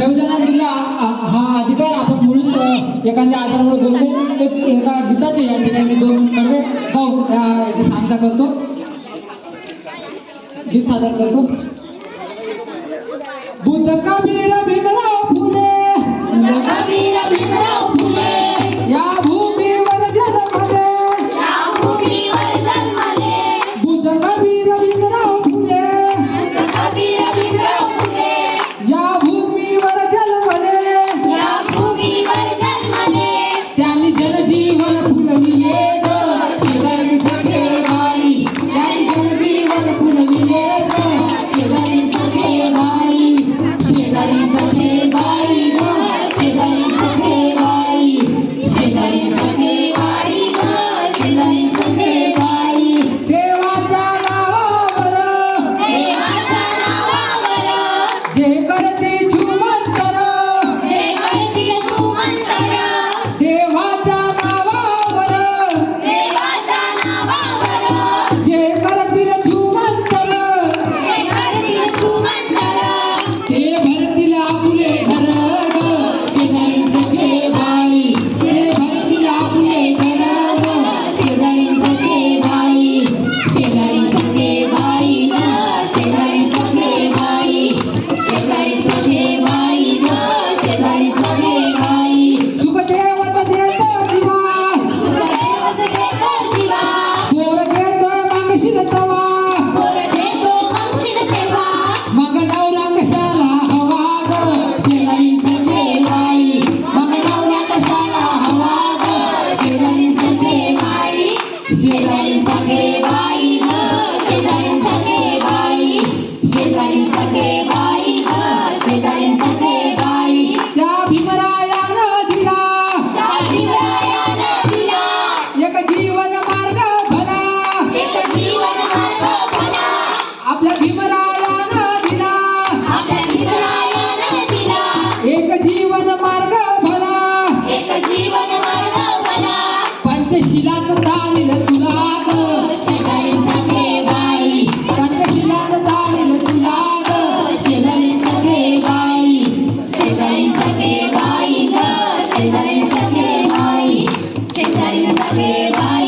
संविधानात दिला हा अधिकार आपण मुळीच एखाद्या आधारामुळे दोन एका गीताचे या ठिकाणी दोन कडवे गाऊ याची सांगता करतो. गीत सादर करतो. बुद्ध कबीर पंचशिलात तारील तुला ग शेजारी सगळे बाई. पंचशिलात तारील तुला ग शेजारी सगळे बाई. शेजारी सगळे बाई शेजारी सगळे बाई. शेजारी सगळे बाई.